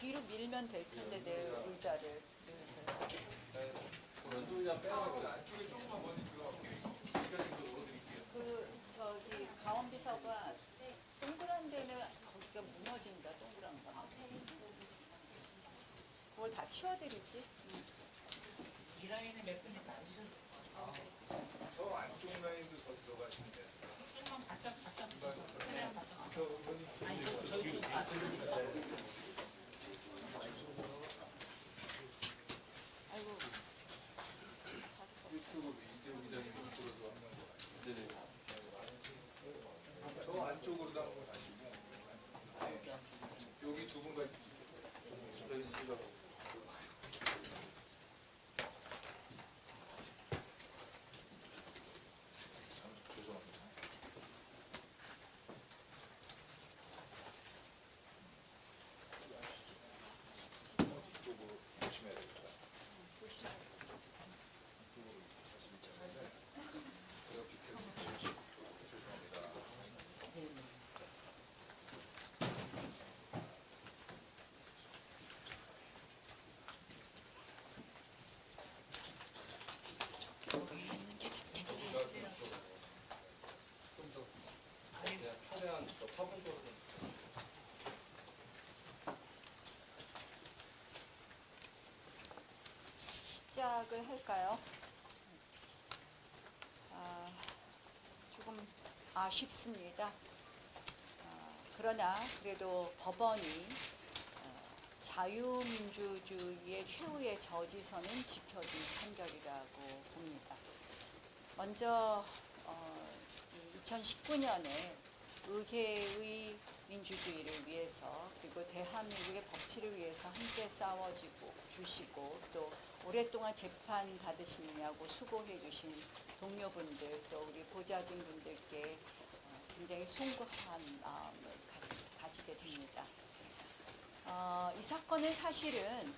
뒤로 밀면 될 텐데 내 의자를. 그 저기 가원 비서가 동그란 데는 거기가 무너진다 동그란 거 그걸 다 치워드리지 응. 이 라인에 몇 분이 다 앉으셔도 저 안쪽 라인도 더 들어가시면 돼요. 조금만 바짝 바짝 그냥 바짝 저 의원님 아니 저 저기 아 저기 아이고 이쪽으로 이재호 기자님 이쪽으로 한번 가시죠. 저 안쪽으로도 한번 가시고 네. 여기 두 분과 여기 있습니다. 죄송합니다. 이쪽으로 보시면 됩니다. 이렇게 해서 죄송합니다. 최대한 더 화분적으로 시작을 할까요? 아, 조금 아쉽습니다. 아, 그러나 그래도 법원이 어, 자유민주주의의 최후의 저지선은 지켜준 판결이라고 봅니다. 먼저 어, 2019년에 의회의 민주주의를 위해서 그리고 대한민국의 법치를 위해서 함께 싸워주고 주시고 또 오랫동안 재판 받으시느냐고 수고해 주신 동료분들 또 우리 보좌진 분들께 어, 굉장히 송구한 마음을 가지, 게 됩니다. 어, 이 사건은 사실은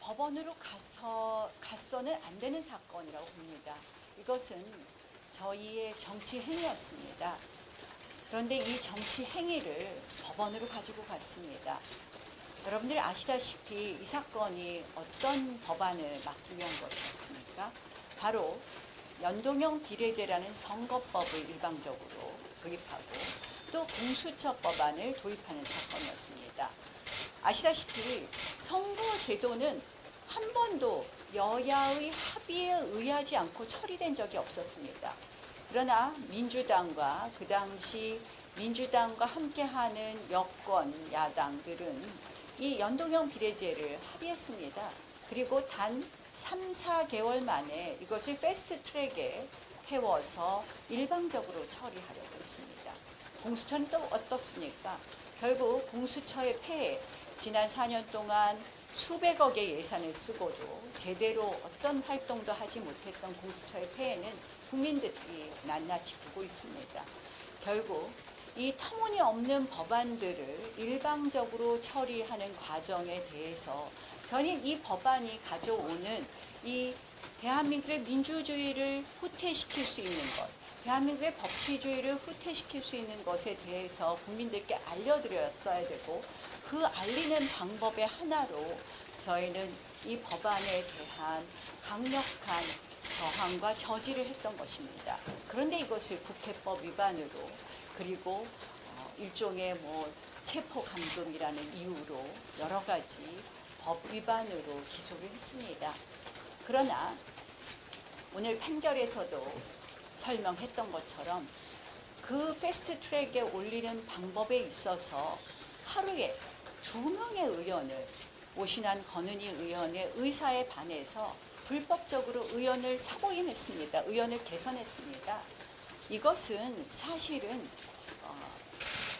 법원으로 가서 갔어는 안 되는 사건이라고 봅니다. 이것은 저희의 정치 행위였습니다. 그런데 이 정치 행위를 법원으로 가지고 갔습니다. 여러분들이 아시다시피 이 사건이 어떤 법안을 막기 위한 것이었습니까? 바로 연동형 비례제라는 선거법을 일방적으로 도입하고 또 공수처 법안을 도입하는 사건이었습니다. 아시다시피 선거 제도는 한 번도 여야의 합의에 의하지 않고 처리된 적이 없었습니다. 그러나 민주당과 그 당시 민주당과 함께하는 여권 야당들은 이 연동형 비례제를 합의했습니다. 그리고 단 3, 4개월 만에 이것을 패스트 트랙에 태워서 일방적으로 처리하려고 했습니다. 공수처는 또 어떻습니까? 결국 공수처의 폐해, 지난 4년 동안 수백억의 예산을 쓰고도 제대로 어떤 활동도 하지 못했던 공수처의 폐해는 국민들이 낱낱이 보고 있습니다. 결국 이 터무니없는 법안들을 일방적으로 처리하는 과정에 대해서 저는 이 법안이 가져오는 이 대한민국의 민주주의를 후퇴시킬 수 있는 것, 대한민국의 법치주의를 후퇴시킬 수 있는 것에 대해서 국민들께 알려드렸어야 되고 그 알리는 방법의 하나로 저희는 이 법안에 대한 강력한 저항과 저지를 했던 것입니다. 그런데 이것을 국회법 위반으로 그리고 어, 일종의 뭐 체포 감금이라는 이유로 여러 가지 법 위반으로 기소를 했습니다. 그러나 오늘 판결에서도 설명했던 것처럼 그 패스트 트랙에 올리는 방법에 있어서 하루에 두 명의 의원을 오신한 권은희 의원의 의사에 반해서 불법적으로 의원을 사보임했습니다. 의원을 개선했습니다. 이것은 사실은 어,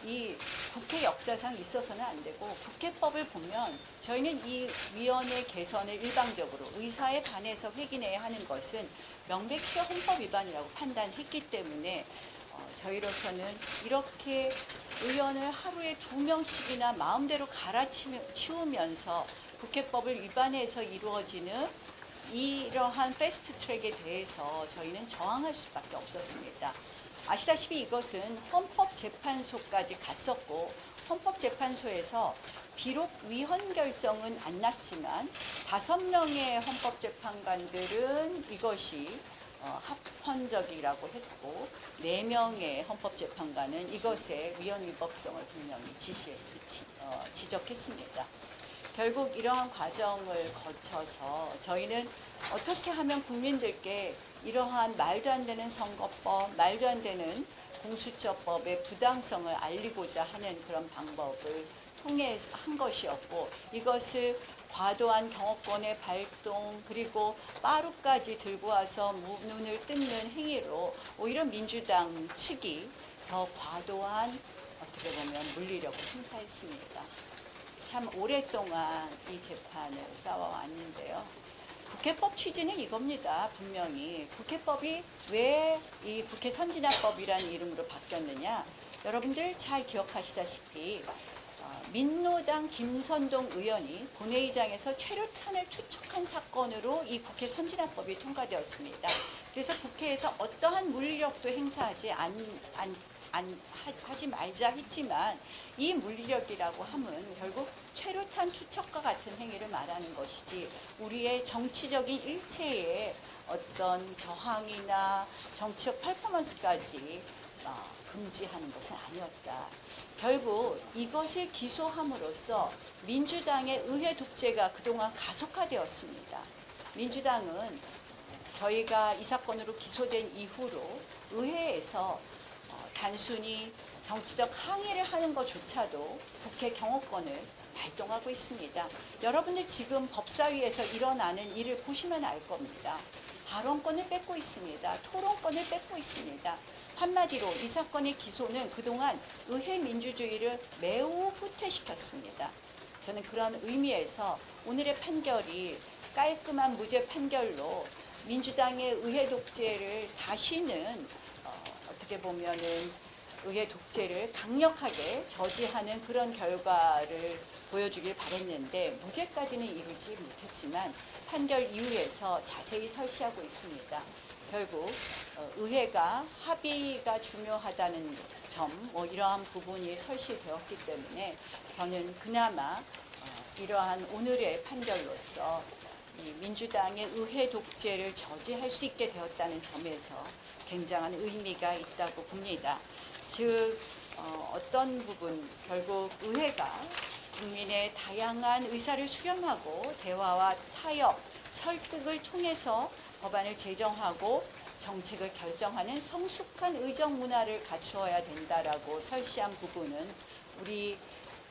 이 국회 역사상 있어서는 안 되고 국회법을 보면 저희는 이 위원회 개선을 일방적으로 의사에 반해서 회기내야 하는 것은 명백히 헌법 위반이라고 판단했기 때문에 어, 저희로서는 이렇게 의원을 하루에 두 명씩이나 마음대로 갈아치우면서 국회법을 위반해서 이루어지는 이러한 패스트 트랙에 대해서 저희는 저항할 수밖에 없었습니다. 아시다시피 이것은 헌법재판소까지 갔었고 헌법재판소에서 비록 위헌 결정은 안 났지만 다섯 명의 헌법재판관들은 이것이 어, 합헌적이라고 했고 네 명의 헌법재판관은 이것의 위헌 위법성을 분명히 지시했, 지, 어, 지적했습니다. 결국 이러한 과정을 거쳐서 저희는 어떻게 하면 국민들께 이러한 말도 안 되는 선거법, 말도 안 되는 공수처법의 부당성을 알리고자 하는 그런 방법을 통해 한 것이었고 이것을 과도한 경호권의 발동 그리고 빠루까지 들고 와서 무- 눈을 뜯는 행위로 오히려 민주당 측이 더 과도한 어떻게 보면 물리력을 행사했습니다. 참 오랫동안 이 재판을 싸워왔는데요. 국회법 취지는 이겁니다. 분명히 국회법이 왜 이 국회 선진화법이라는 이름으로 바뀌었느냐? 여러분들 잘 기억하시다시피 어, 민노당 김선동 의원이 본회의장에서 최루탄을 투척한 사건으로 이 국회 선진화법이 통과되었습니다. 그래서 국회에서 어떠한 물리력도 행사하지 안, 안, 안 하- 하지 말자 했지만 이 물리력이라고 함은 결국 최루탄 투척과 같은 행위를 말하는 것이지 우리의 정치적인 일체의 어떤 저항이나 정치적 퍼포먼스까지 어, 금지하는 것은 아니었다. 결국 이것을 기소함으로써 민주당의 의회 독재가 그동안 가속화되었습니다. 민주당은 저희가 이 사건으로 기소된 이후로 의회에서 어, 단순히 정치적 항의를 하는 것조차도 국회 경호권을 발동하고 있습니다. 여러분들 지금 법사위에서 일어나는 일을 보시면 알 겁니다. 발언권을 뺏고 있습니다. 토론권을 뺏고 있습니다. 한마디로 이 사건의 기소는 그동안 의회 민주주의를 매우 후퇴시켰습니다. 저는 그런 의미에서 오늘의 판결이 깔끔한 무죄 판결로 민주당의 의회 독재를 다시는 어, 어떻게 보면은 의회 독재를 강력하게 저지하는 그런 결과를 보여주길 바랬는데 무죄까지는 이루지 못했지만 판결 이후에서 자세히 설시하고 있습니다. 결국 어, 의회가 합의가 중요하다는 점, 뭐 이러한 부분이 설시되었기 때문에 저는 그나마 어, 이러한 오늘의 판결로서 이 민주당의 의회 독재를 저지할 수 있게 되었다는 점에서 굉장한 의미가 있다고 봅니다. 즉 어, 어떤 부분 결국 의회가 국민의 다양한 의사를 수렴하고 대화와 타협, 설득을 통해서 법안을 제정하고 정책을 결정하는 성숙한 의정 문화를 갖추어야 된다라고 설시한 부분은 우리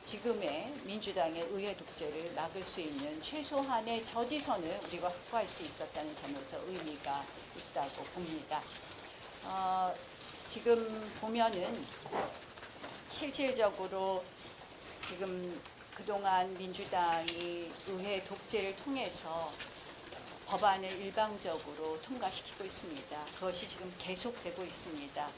지금의 민주당의 의회 독재를 막을 수 있는 최소한의 저지선을 우리가 확보할 수 있었다는 점에서 의미가 있다고 봅니다. 어, 지금 보면은 실질적으로 지금 그동안 민주당이 의회 독재를 통해서 법안을 일방적으로 통과시키고 있습니다. 그것이 지금 계속되고 있습니다.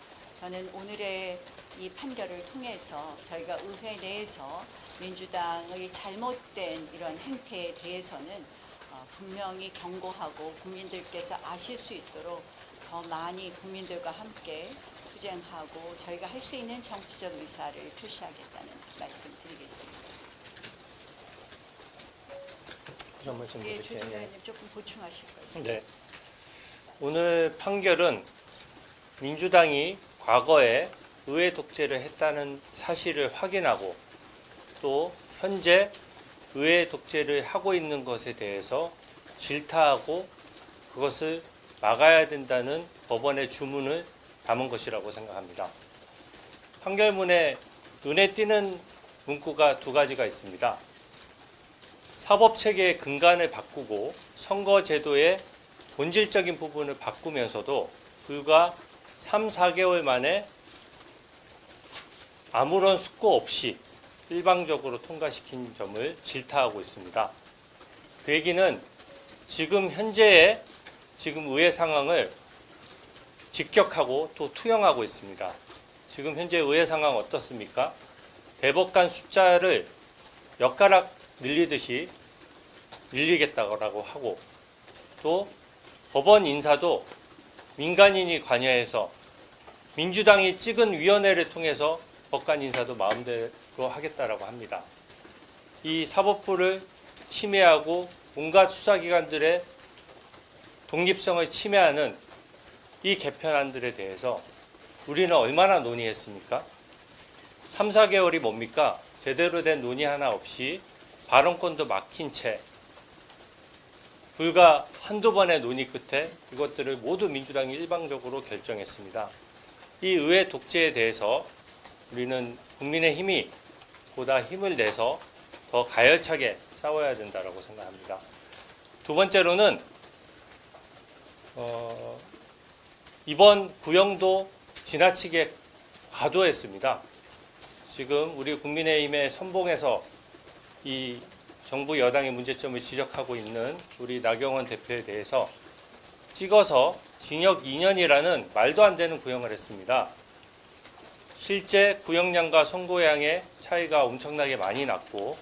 저는 오늘의 이 판결을 통해서 저희가 의회 내에서 민주당의 잘못된 이런 행태에 대해서는 어, 분명히 경고하고 국민들께서 아실 수 있도록 더 많이 국민들과 함께 투쟁하고 저희가 할 수 있는 정치적 의사를 표시하겠다는 말씀 드리겠습니다. 그런 말씀 예, 조. 의원님 조금 보충하실 거 있습니다. 네. 오늘 판결은 민주당이 과거에 의회 독재를 했다는 사실을 확인하고 또 현재 의회 독재를 하고 있는 것에 대해서 질타하고 그것을 막아야 된다는 법원의 주문을 담은 것이라고 생각합니다. 판결문에 눈에 띄는 문구가 두 가지가 있습니다. 사법 체계의 근간을 바꾸고 선거 제도의 본질적인 부분을 바꾸면서도 불과 3, 4개월 만에 아무런 숙고 없이 일방적으로 통과시킨 점을 질타하고 있습니다. 그 얘기는 지금 현재의 지금 의회 상황을 직격하고 또 투영하고 있습니다. 지금 현재 의회 상황 어떻습니까? 대법관 숫자를 엿가락 늘리듯이 늘리겠다고 하고 또 법원 인사도 민간인이 관여해서 민주당이 찍은 위원회를 통해서 법관 인사도 마음대로 하겠다라고 합니다. 이 사법부를 침해하고 온갖 수사기관들의 독립성을 침해하는 이 개편안들에 대해서 우리는 얼마나 논의했습니까? 3, 4개월이 뭡니까? 제대로 된 논의 하나 없이 발언권도 막힌 채 불과 한두 번의 논의 끝에 이것들을 모두 민주당이 일방적으로 결정했습니다. 이 의회 독재에 대해서 우리는 국민의 힘이 보다 힘을 내서 더 가열차게 싸워야 된다라고 생각합니다. 두 번째로는 어, 이번 구형도 지나치게 과도했습니다. 지금 우리 국민의힘의 선봉에서 이 정부 여당의 문제점을 지적하고 있는 우리 나경원 대표에 대해서 찍어서 징역 2년이라는 말도 안 되는 구형을 했습니다. 실제 구형량과 선고량의 차이가 엄청나게 많이 났고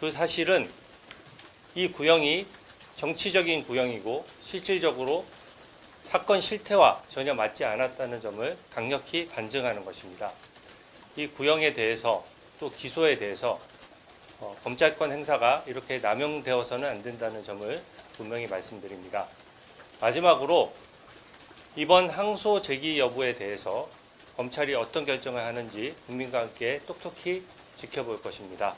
그 사실은 이 구형이 정치적인 구형이고 실질적으로 사건 실태와 전혀 맞지 않았다는 점을 강력히 반증하는 것입니다. 이 구형에 대해서 또 기소에 대해서 어, 검찰권 행사가 이렇게 남용되어서는 안 된다는 점을 분명히 말씀드립니다. 마지막으로 이번 항소 제기 여부에 대해서 검찰이 어떤 결정을 하는지 국민과 함께 똑똑히 지켜볼 것입니다.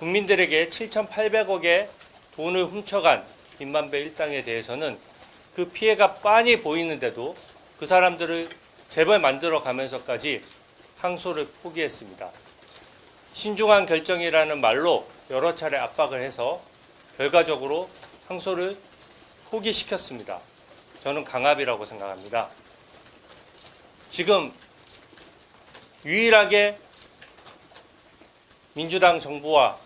국민들에게 7,800억의 돈을 훔쳐간 김만배 일당에 대해서는 그 피해가 빤히 보이는데도 그 사람들을 재벌 만들어 가면서까지 항소를 포기했습니다. 신중한 결정이라는 말로 여러 차례 압박을 해서 결과적으로 항소를 포기시켰습니다. 저는 강압이라고 생각합니다. 지금 유일하게 민주당 정부와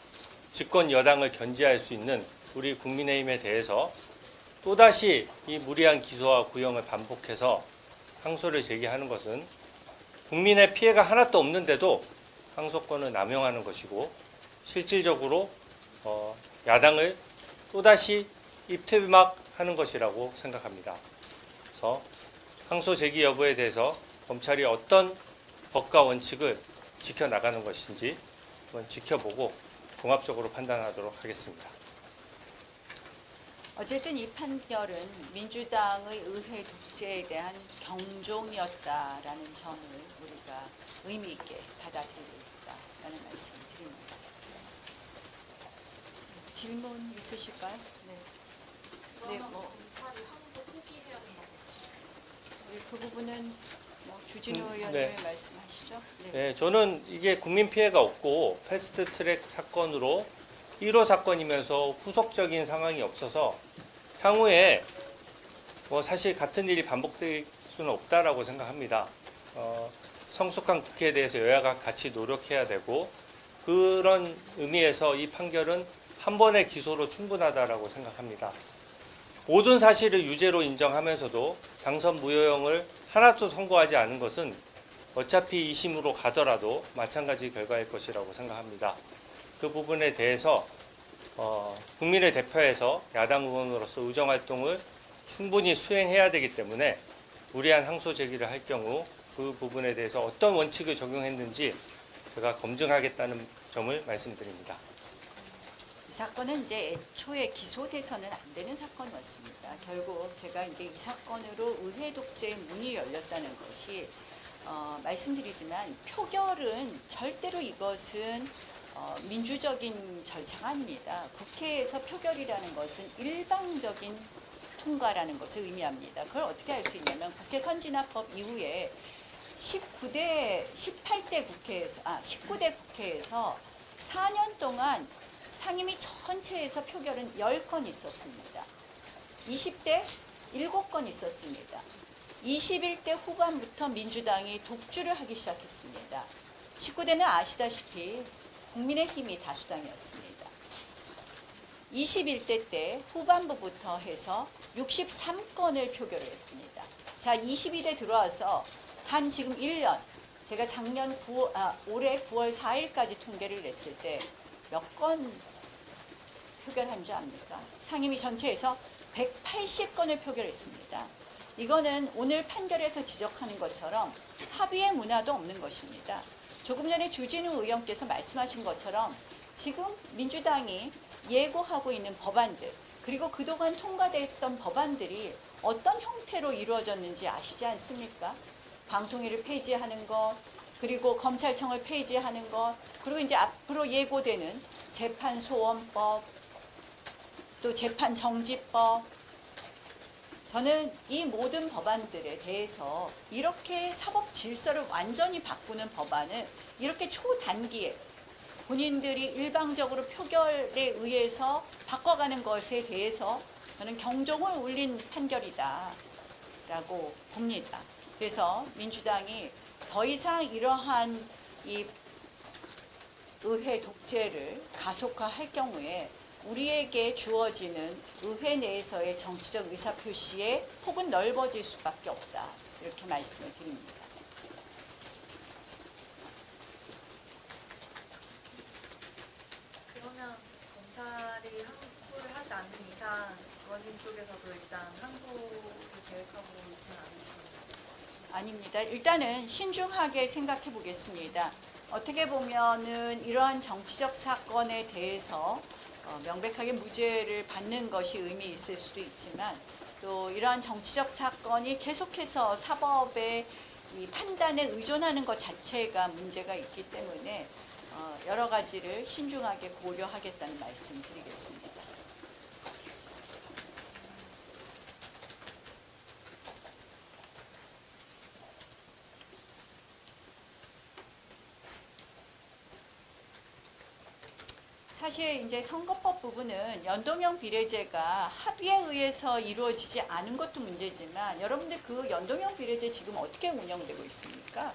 집권 여당을 견제할 수 있는 우리 국민의힘에 대해서 또다시 이 무리한 기소와 구형을 반복해서 항소를 제기하는 것은 국민의 피해가 하나도 없는데도 항소권을 남용하는 것이고 실질적으로 어, 야당을 또다시 입틀막하는 것이라고 생각합니다. 그래서 항소 제기 여부에 대해서 검찰이 어떤 법과 원칙을 지켜나가는 것인지 한번 지켜보고 종합적으로 판단하도록 하겠습니다. 어쨌든 이 판결은 민주당의 의회 독재에 대한 경종이었다라는 점을 우리가 의미 있게 받아들이겠다라는 말씀을 드립니다. 질문 있으실까요? 네. 네, 뭐 검찰이 항소 포기해야 된다고 하시죠. 우리 그 부분은 뭐 주진우 음, 의원님 네. 말씀하시죠. 네. 네, 저는 이게 국민 피해가 없고 패스트 트랙 사건으로 1호 사건이면서 후속적인 상황이 없어서 향후에 뭐 사실 같은 일이 반복될 수는 없다라고 생각합니다. 어, 성숙한 국회에 대해서 여야가 같이 노력해야 되고 그런 의미에서 이 판결은 한 번의 기소로 충분하다라고 생각합니다. 모든 사실을 유죄로 인정하면서도 당선 무효형을 하나도 선고하지 않은 것은 어차피 2심으로 가더라도 마찬가지 결과일 것이라고 생각합니다. 그 부분에 대해서 어, 국민을 대표해서 야당 의원으로서 의정 활동을 충분히 수행해야 되기 때문에 무리한 항소 제기를 할 경우 그 부분에 대해서 어떤 원칙을 적용했는지 제가 검증하겠다는 점을 말씀드립니다. 이 사건은 이제 애초에 기소돼서는 안 되는 사건이었습니다. 결국 제가 이제 이 사건으로 의회 독재의 문이 열렸다는 것이 어, 말씀드리지만 표결은 절대로 이것은 어, 민주적인 절차가 아닙니다. 국회에서 표결이라는 것은 일방적인 통과라는 것을 의미합니다. 그걸 어떻게 알 수 있냐면 국회 선진화법 이후에 19대 18대 국회에서 아 19대 국회에서 4년 동안 상임위 전체에서 표결은 10건 있었습니다. 20대 7건 있었습니다. 21대 후반부터 민주당이 독주를 하기 시작했습니다. 19대는 아시다시피 국민의힘이 다수당이었습니다. 21대 때 후반부부터 해서 63건을 표결을 했습니다. 자, 22대 들어와서 단 지금 1년, 제가 작년 9, 아, 올해 9월 4일까지 통계를 냈을 때 몇 건 표결한 줄 압니까? 상임위 전체에서 180건을 표결했습니다. 이거는 오늘 판결에서 지적하는 것처럼 합의의 문화도 없는 것입니다. 조금 전에 주진우 의원께서 말씀하신 것처럼 지금 민주당이 예고하고 있는 법안들 그리고 그동안 통과됐던 법안들이 어떤 형태로 이루어졌는지 아시지 않습니까? 방통위를 폐지하는 것, 그리고 검찰청을 폐지하는 것, 그리고 이제 앞으로 예고되는 재판소원법, 또 재판정지법, 저는 이 모든 법안들에 대해서 이렇게 사법 질서를 완전히 바꾸는 법안을 이렇게 초단기에 본인들이 일방적으로 표결에 의해서 바꿔가는 것에 대해서 저는 경종을 울린 판결이다 라고 봅니다. 그래서 민주당이 더 이상 이러한 이 의회 독재를 가속화할 경우에 우리에게 주어지는 의회 내에서의 정치적 의사표시의 폭은 넓어질 수밖에 없다. 이렇게 말씀을 드립니다. 그러면 검찰이 항소를 하지 않는 이상 원님 쪽에서도 일단 항소를 계획하고 있지는 않으십니까? 아닙니다. 일단은 신중하게 생각해 보겠습니다. 어떻게 보면은 이러한 정치적 사건에 대해서 어, 명백하게 무죄를 받는 것이 의미 있을 수도 있지만 또 이러한 정치적 사건이 계속해서 사법의 이 판단에 의존하는 것 자체가 문제가 있기 때문에 어, 여러 가지를 신중하게 고려하겠다는 말씀 드리겠습니다. 사실 이제 선거법 부분은 연동형 비례제가 합의에 의해서 이루어지지 않은 것도 문제지만 여러분들 그 연동형 비례제 지금 어떻게 운영되고 있습니까?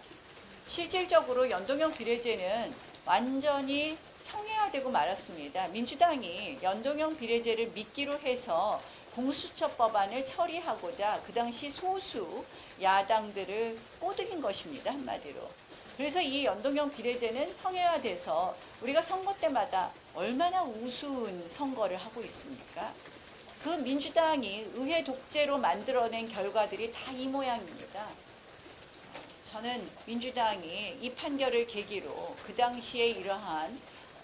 실질적으로 연동형 비례제는 완전히 형해화되고 말았습니다. 민주당이 연동형 비례제를 미끼로 해서 공수처 법안을 처리하고자 그 당시 소수 야당들을 꼬드긴 것입니다. 한마디로. 그래서 이 연동형 비례제는 형해화돼서 우리가 선거 때마다 얼마나 우스운 선거를 하고 있습니까? 그 민주당이 의회 독재로 만들어낸 결과들이 다 이 모양입니다. 저는 민주당이 이 판결을 계기로 그 당시에 이러한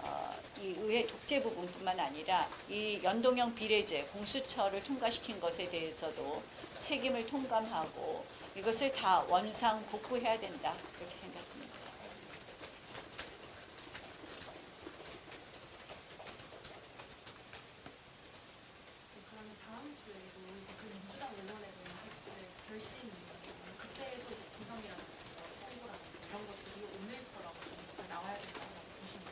어, 이 의회 독재 부분뿐만 아니라 이 연동형 비례제 공수처를 통과시킨 것에 대해서도 책임을 통감하고 이것을 다 원상 복구해야 된다 이렇게 생각합니다. 그러면 다음 주에도 이제 그 민주당 의원에 대한 테스트를 결심이 그때도 이제 구성이라든지 선거라든지 이런 것들이 오늘처럼 좀 나와야 된다고 보십니까?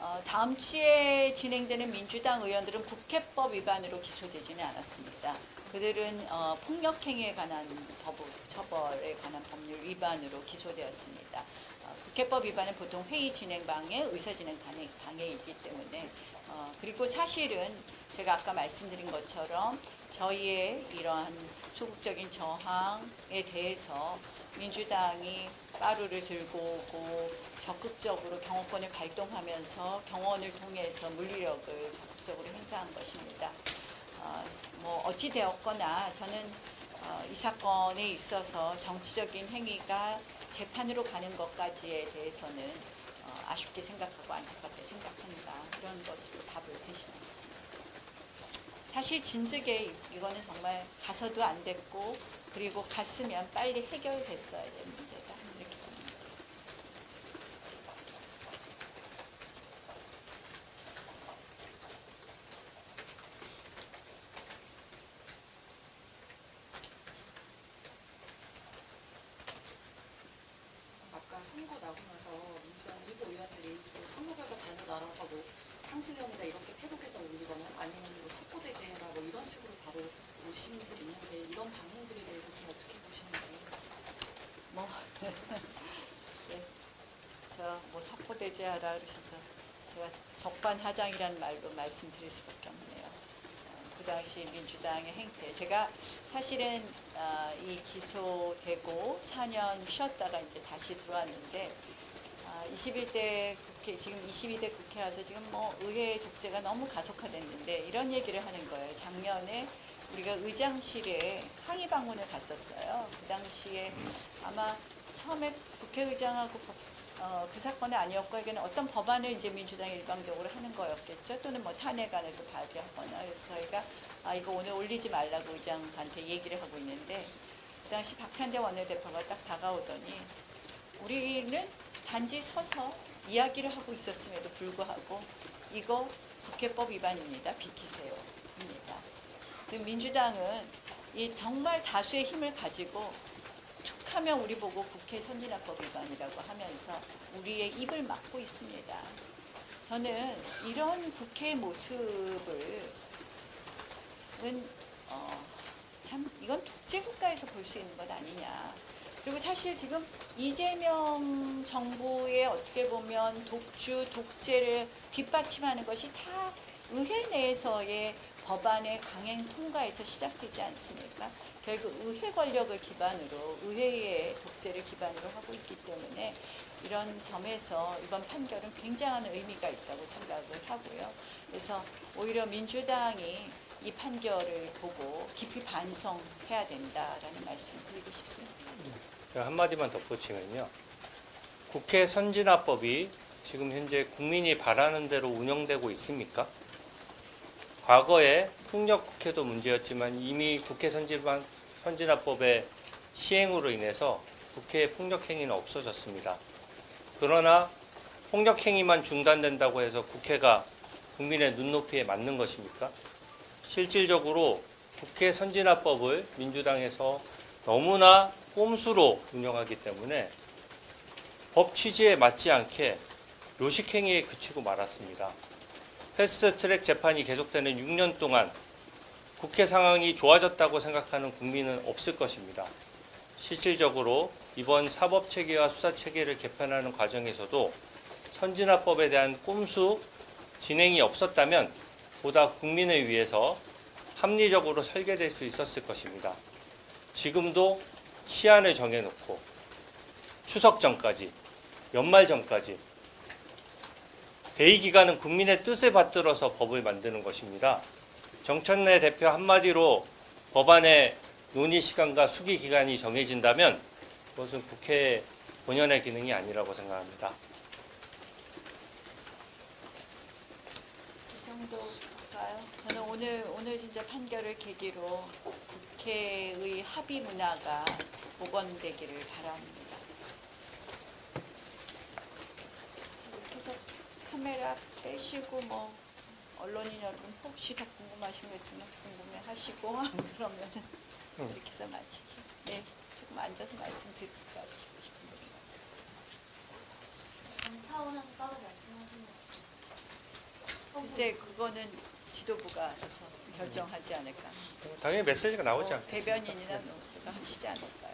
어, 다음 주에 진행되는 민주당 의원들은 국회법 위반으로 기소되지는 않았습니다. 그들은 어, 폭력행위에 관한 법, 처벌에 관한 법률 위반으로 기소되었습니다. 어, 국회법 위반은 보통 회의 진행 방해, 의사 진행 방해, 방해이기 때문에 어, 그리고 사실은 제가 아까 말씀드린 것처럼 저희의 이러한 소극적인 저항에 대해서 민주당이 빠루를 들고 오고 적극적으로 경호권을 발동하면서 경호원을 통해서 물리력을 적극적으로 행사한 것입니다. 어, 뭐 어찌 되었거나 저는 어, 이 사건에 있어서 정치적인 행위가 재판으로 가는 것까지에 대해서는 어, 아쉽게 생각하고 안타깝게 생각한다 이런 것으로 답을 대신하겠습니다. 사실 진즉에 이거는 정말 가서도 안 됐고 그리고 갔으면 빨리 해결됐어야 될 문제다 이렇게 봅니다. 따라서 뭐 상실형이다 이렇게 페북에다 올리거나 아니면 뭐 석고대죄라 뭐 이런 식으로 바로 오신 분들이 있는데 이런 방향들에 대해서 좀 어떻게 보시는지 뭐, 네. 저뭐 석고대죄하라 그러셔서 제가 적반하장이라는 말로 말씀드릴 수밖에 없네요. 어, 그 당시 민주당의 행태. 제가 사실은 아, 이 기소되고 4년 쉬었다가 이제 다시 들어왔는데 아, 21대 국회 지금 22대 국회 와서 지금 뭐 의회 독재가 너무 가속화됐는데 이런 얘기를 하는 거예요. 작년에 우리가 의장실에 항의 방문을 갔었어요. 그 당시에 아마 처음에 국회의장하고 법- 어, 그 사건은 아니었고 이게는 어떤 법안을 이제 민주당이 일방적으로 하는 거였겠죠. 또는 뭐 탄핵안을 또 발의하거나 그래서 저희가 아 이거 오늘 올리지 말라고 의장한테 얘기를 하고 있는데 그 당시 박찬대 원내대표가 딱 다가오더니 우리는 단지 서서 이야기를 하고 있었음에도 불구하고 이거 국회법 위반입니다. 비키세요. 입니다. 지금 민주당은 이 정말 다수의 힘을 가지고 툭하면 우리 보고 국회 선진화법 위반이라고 하면서 우리의 입을 막고 있습니다. 저는 이런 국회 모습을 은 어, 참 이건 독재 국가에서 볼 수 있는 것 아니냐. 그리고 사실 지금 이재명 정부의 어떻게 보면 독주, 독재를 뒷받침하는 것이 다 의회 내에서의 법안의 강행 통과에서 시작되지 않습니까? 결국 의회 권력을 기반으로 의회의 독재를 기반으로 하고 있기 때문에 이런 점에서 이번 판결은 굉장한 의미가 있다고 생각을 하고요. 그래서 오히려 민주당이 이 판결을 보고 깊이 반성해야 된다라는 말씀 드리고 싶습니다. 제가 한마디만 덧붙이면요. 국회 선진화법이 지금 현재 국민이 바라는 대로 운영되고 있습니까? 과거에 폭력 국회도 문제였지만 이미 국회 선진화, 선진화법의 시행으로 인해서 국회의 폭력 행위는 없어졌습니다. 그러나 폭력 행위만 중단된다고 해서 국회가 국민의 눈높이에 맞는 것입니까? 실질적으로 국회 선진화법을 민주당에서 너무나 꼼수로 운영하기 때문에 법 취지에 맞지 않게 요식행위에 그치고 말았습니다. 패스트트랙 재판이 계속되는 6년 동안 국회 상황이 좋아졌다고 생각하는 국민은 없을 것입니다. 실질적으로 이번 사법체계와 수사체계를 개편하는 과정에서도 선진화법에 대한 꼼수 진행이 없었다면 보다 국민을 위해서 합리적으로 설계될 수 있었을 것입니다. 지금도 시한을 정해놓고 추석 전까지, 연말 전까지 대의 기간은 국민의 뜻을 받들어서 법을 만드는 것입니다. 정청래 대표 한마디로 법안의 논의 시간과 수기 기간이 정해진다면 그것은 국회 본연의 기능이 아니라고 생각합니다. 이 정도 일까요? 저는 오늘 오늘 진짜 판결을 계기로 국회의 합의 문화가 복원되기를 바랍니다. 이렇게 해서 카메라 빼시고 뭐 언론인 여러분 혹시 더 궁금하신 거 있으면 궁금해 하시고 그러면은 응. 이렇게 해서 마치죠. 네, 조금 앉아서 말씀드릴까 싶습니다. 당 차원에서 따로 말씀하시는 글쎄 그거는 지도부가 알아서 결정하지 않을까. 당연히 메시지가 나오지 뭐 않겠습니까? 대변인이나 누가 하시지 않을까요?